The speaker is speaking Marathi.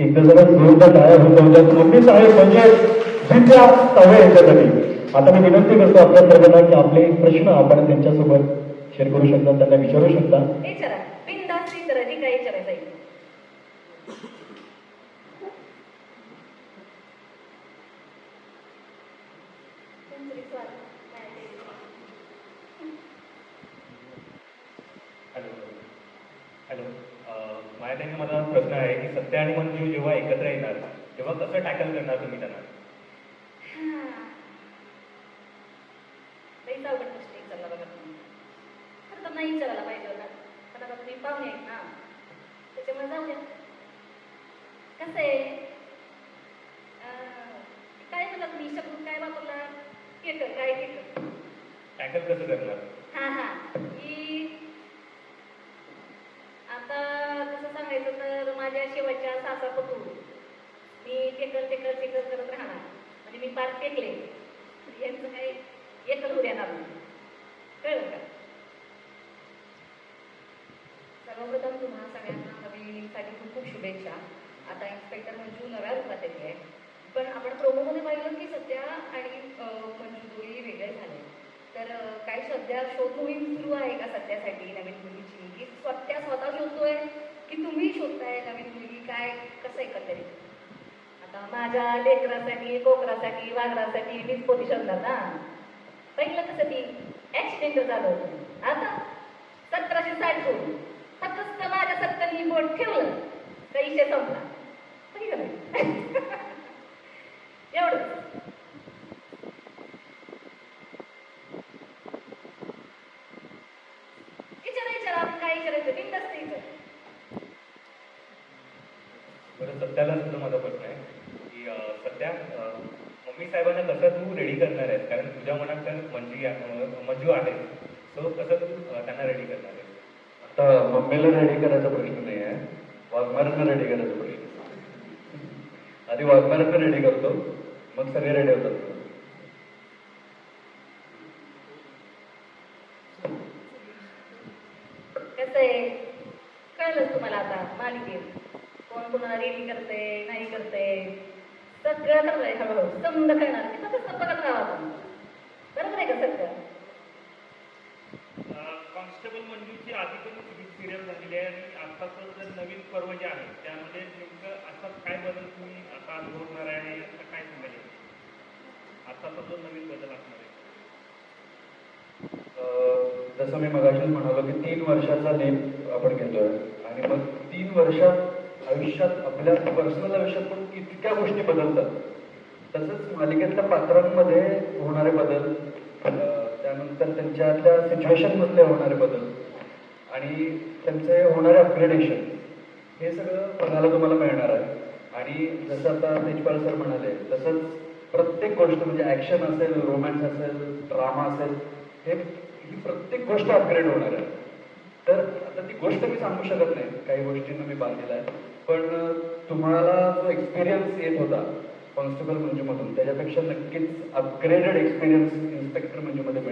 एकदा जरा टाळ्या होत्या साहेब म्हणजे जिद्या सवय याच्यासाठी. आता मी विनंती करतो आपल्या सर्वांना की आपले प्रश्न आपण त्यांच्यासोबत शेअर करू शकता त्यांना विचारू शकता. हॅलो. हॅलो. माझ्या मला प्रश्न आहे की सत्य आणि मंजू जेव्हा एकत्र येणार तेव्हा कसं टॅकल करणार तुम्ही त्यांना? नाही विचारायला पाहिजे होता. पण आता तुम्ही पाहुणे आहेत ना. त्याच्यामुळे जाऊ द्या. कसं आहे? काय म्हणला तुम्ही शब्द काय वापरला? केटर काय केटर टॅकल कसं करणार? हा हा. की आता करायचं तर माझ्या शेवटच्या सासा पकडून मी टेकल टेकल टेकल करत राहणार. म्हणजे मी पार टेकले. यांचं काही एकल होऊ देणार नाही. कळलं का? सर्वप्रथम तुम्हा सगळ्यांना नवीनसाठी खूप खूप शुभेच्छा. आता इन्स्पेक्टर मंजू नव्या रूपात येते आहे. पण आपण प्रोमोमध्ये पाहिलं की सध्या आणि मंजू दोघेही वेगळे झाले. तर काही सध्या शोध मोहीम सुरू आहे का सध्यासाठी नवीन मुलीची? की स्वतः स्वतः शोधतोय? की आहे नवीन मुलगी काय कसं एकंदरीत? आता माझ्या लेकरासाठी कोकरासाठी वाघरासाठी मीच पोती शोधणार ना? पहिलं कसं ती ऍक्सिडेंट झालं होतं. आता सतराशे साठ होऊन फक्त माझ्या सत्तरनी बोट ठेवलं. तर इशे संपला होय का नाही? एवढंच विचारा विचारा आपण काय विचारायचं बिंदास्त विचार बरं सत्याला सुद्धा माझा प्रश्न आहे की अं, सध्या अं, मम्मी साहेबांना कसं तू रेडी करणार आहेस? कारण तुझ्या मनात तर मंजू मंजू आहे. सो कसं तू त्यांना रेडी करणार आहेस? आता मम्मीला रेडी करायचा प्रश्न नाही आहे वाघमारांना रेडी करायचा प्रश्न आहे. आधी वाघमारांना रेडी करतो मग सगळे रेडी होतात. कसं आहे? कळलंच तुम्हाला आता मालिकेत. कोण कोणाला रेडी करते नाही करते. सगळं करतंय हळूहळू. समजा कळणार की फक्त बघत राहा आपण. बरोबर आहे का सगळं कॉन्स्टेबल मंजूची आधी पण सिरियल झालेली आहे आणि आत्ताचं जर नवीन पर्व जे आहे त्यामध्ये नेमकं असा काय बदल तुम्ही आता अनुभवणार आहे आता काय सांगाल? आत्ताचा जो नवीन बदल असणार आहे. अं, जसं मी मगाशीच म्हणालो की तीन वर्षाचा लेप आपण घेतोय. आणि मग तीन वर्षात आयुष्यात आपल्या पर्सनल आयुष्यात पण इतक्या गोष्टी बदलतात. तसंच मालिकेतल्या पात्रांमध्ये होणारे बदल त्यानंतर त्यांच्यातल्या सिच्युएशनमधले होणारे बदल आणि त्यांचे होणारे अपग्रेडेशन हे सगळं बघायला तुम्हाला मिळणार आहे. आणि जसं आता तेजपाल सर म्हणाले तसंच प्रत्येक गोष्ट म्हणजे ॲक्शन असेल रोमॅन्स असेल ड्रामा असेल हे ही प्रत्येक गोष्ट अपग्रेड होणार आहे. तर ती गोष्ट मी सांगू शकत नाही काही गोष्टींना मी बांधलेला आहे. पण तुम्हाला जो एक्सपिरियन्स येत होता कॉन्स्टेबल मंजूमधून त्याच्यापेक्षा नक्कीच अपग्रेडेड एक्सपिरियन्स इन्स्पेक्टर मंजूमध्ये